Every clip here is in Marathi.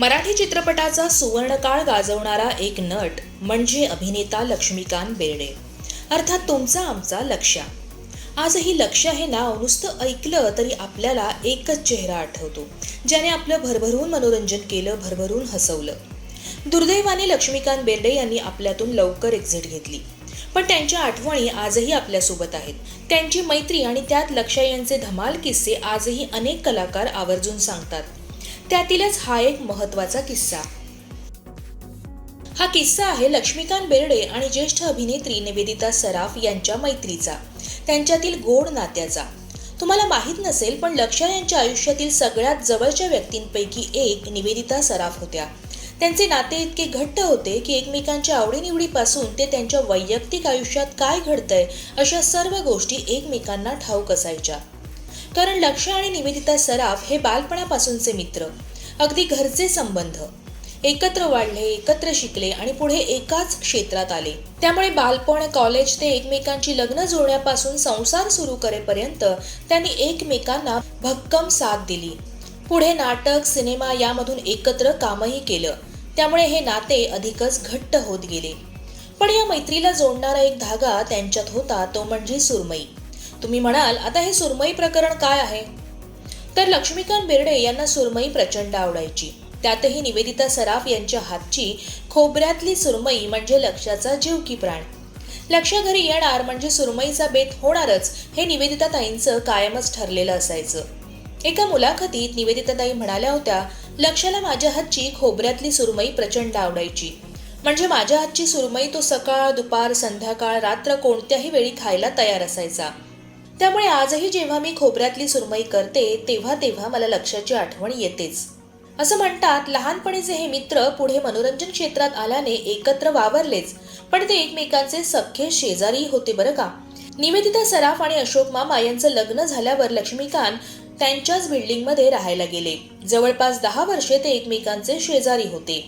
मराठी चित्रपटाचा सुवर्णकाळ गाजवणारा एक नट म्हणजे अभिनेता लक्ष्मीकांत बेर्डे. अर्थात तुमचा आमचा लक्ष्या आजही लक्ष्य हे नाव नुसतं ऐकलं तरी आपल्याला एकच चेहरा आठवतो. ज्याने आपलं भरभरून मनोरंजन केलं भरभरून हसवलं. दुर्दैवाने लक्ष्मीकांत बेर्डे यांनी आपल्यातून लवकर एक्झिट घेतली. पण त्यांच्या आठवणी आजही आपल्यासोबत आहेत. त्यांची मैत्री आणि त्यात लक्ष यांचे धमाल किस्से आजही अनेक कलाकार आवर्जून सांगतात. त्यातीलच हा एक महत्त्वाचा किस्सा. हा किस्सा आहे लक्ष्मीकांत बेर्डे आणि ज्येष्ठ अभिनेत्री निवेदिता सराफ यांच्या मैत्रीचा. त्यांच्यातील गोड नात्याचा. तुम्हाला माहीत नसेल पण लक्ष यांच्या आयुष्यातील सगळ्यात जवळच्या व्यक्तींपैकी एक निवेदिता सराफ होत्या. त्यांचे नाते इतके घट्ट होते की एकमेकांच्या आवडीनिवडीपासून ते त्यांच्या वैयक्तिक आयुष्यात काय घडतंय अशा सर्व गोष्टी एकमेकांना ठाऊक असायच्या. कारण लक्ष्य आणि निवेदिता सराफ हे बालपणापासूनचे मित्र. अगदी घरचे संबंध. एकत्र वाढले एकत्र शिकले आणि पुढे एकाच क्षेत्रात आले. त्यामुळे बालपण कॉलेज ते एकमेकांची लग्न जोडण्यापासून संसार सुरू करेपर्यंत त्यांनी एकमेकांना भक्कम साथ दिली. पुढे नाटक सिनेमा यामधून एकत्र कामही केलं. त्यामुळे हे नाते अधिकच घट्ट होत गेले. पण या मैत्रीला जोडणारा एक धागा त्यांच्यात होता तो म्हणजे सुरमई. तुम्ही म्हणाल आता हे सुरमई प्रकरण काय आहे? तर लक्ष्मीकांत बेर्डे यांना सुरमई प्रचंड आवडायची. त्यातही निवेदिता सराफ यांच्या हातची खोबऱ्यातली सुरमई म्हणजे लक्ष्याचा जीव की प्राण. लक्ष घरी येणार म्हणजे सुरमईचा बेत होणारच हे निवेदिता ताईंचं कायमच ठरलेलं असायचं. एका मुलाखतीत निवेदिता ताई म्हणाल्या होत्या लक्षाला माझ्या हातची खोबऱ्यातली सुरमई प्रचंड आवडायची. म्हणजे माझ्या हातची सुरमई तो सकाळ दुपार संध्याकाळ रात्र कोणत्याही वेळी खायला तयार असायचा. त्यामुळे आजही जेव्हा मी खोबऱ्यातली सुरमई करते तेव्हा तेव्हा मला लक्षाची आठवण येतेच. असं म्हणतात लहानपणीचे हे मित्र पुढे मनोरंजन क्षेत्रात आल्याने एकत्र वावरलेच पण ते एकमेकांचे सख्खे शेजारी होते बरं का. निवेदिता सराफ आणि अशोक मामा यांचं लग्न झाल्यावर लक्ष्मीकांत त्यांच्याच बिल्डिंगमध्ये राहायला गेले. जवळपास दहा वर्षे ते एकमेकांचे शेजारी होते.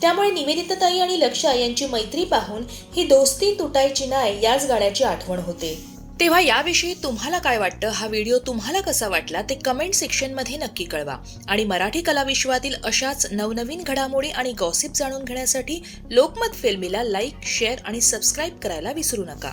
त्यामुळे निवेदिताताई आणि लक्षा यांची मैत्री पाहून ही दोस्ती तुटायची नाही याच गाण्याची आठवण होते. तेव्हा याविषयी तुम्हाला काय वाटतं? हा व्हिडिओ तुम्हाला कसा वाटला? ते कमेंट सेक्शनमध्ये नक्की कळवा. आणि मराठी कलाविश्वातील अशाच नवनवीन घडामोडी आणि गॉसिप जाणून घेण्यासाठी लोकमत फिल्मीला लाईक शेअर आणि सबस्क्राईब करायला विसरू नका.